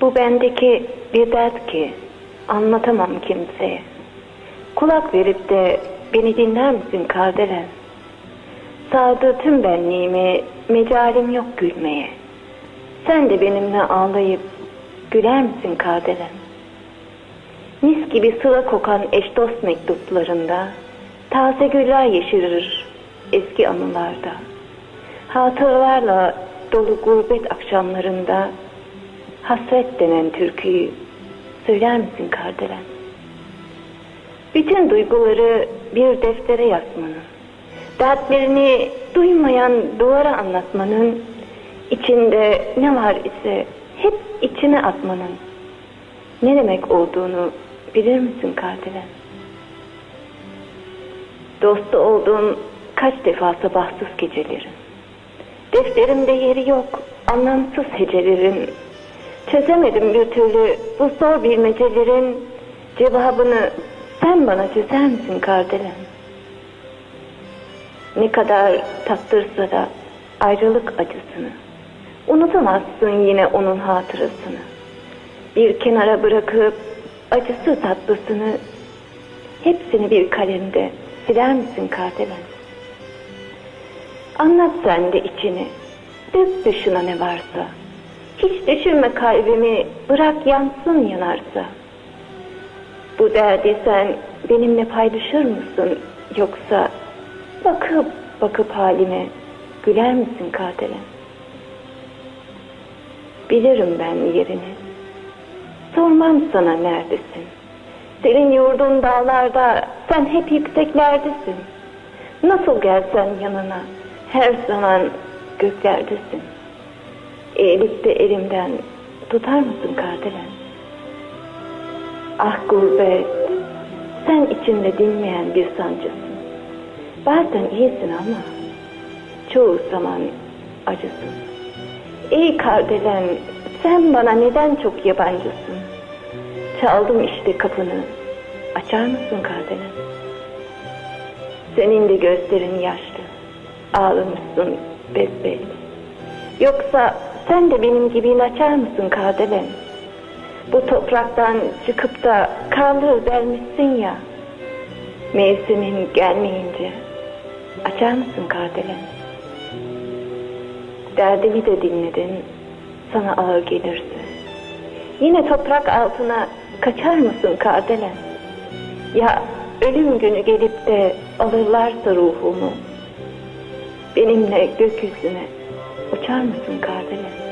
Bu bendeki bir dert ki anlatamam kimseye. Kulak verip de beni dinler misin Kardelen? Sağdı tüm benliğimi, mecalim yok gülmeye. Sen de benimle ağlayıp güler misin Kardelen? Mis gibi sıra kokan eş dost mektuplarında taze güller yeşerir eski anılarda. Hatıralarla dolu gurbet akşamlarında hasret denen türküyü söyler misin Kardelen? Bütün duyguları bir deftere yazmanın, dertlerini duymayan duvara anlatmanın, içinde ne var ise hep içine atmanın ne demek olduğunu bilir misin Kardelen? Dostu olduğum kaç defa sabahsız gecelerin. Defterimde yeri yok, anlamsız hecelerin. Çözemedim bir türlü bu zor bilmecelerin cevabını sen bana çözer misin Kardelen? Ne kadar tattırsa da ayrılık acısını. Unutamazsın yine onun hatırasını. Bir kenara bırakıp acısı tatlısını hepsini bir kalemde siler misin Kardelen? Anlat sen de içini, dök dışına ne varsa. Hiç düşünme kalbimi, bırak yansın yanarsa. Bu derdi sen benimle paylaşır mısın? Yoksa bakıp bakıp halime güler misin Kardelen? Bilirim ben yerini. Sormam sana neredesin. Senin yurdun dağlarda, sen hep yükseklerdesin. Nasıl gelsen yanına, her zaman göklerdesin. Eğilip de elimden tutar mısın Kardelen? Ah gurbet, sen içinde dinmeyen bir sancısın. Bazen iyisin ama çoğu zaman acısın. Ey Kardelen, sen bana neden çok yabancısın? Çaldım işte kapını, açar mısın Kardelen? Senin de gözlerin yaşlı, ağlamışsın besbelli. Yoksa sen de benim gibi açar mısın Kardelen? Bu topraktan çıkıp da karlığı vermişsin ya. Mevsimin gelmeyince açar mısın Kardelen? Derdimi de dinledin, sana ağır gelirse. Yine toprak altına kaçar mısın Kardelen? Ya ölüm günü gelip de alırlarsa ruhumu, benimle gökyüzüne uçar mısın Kardelen?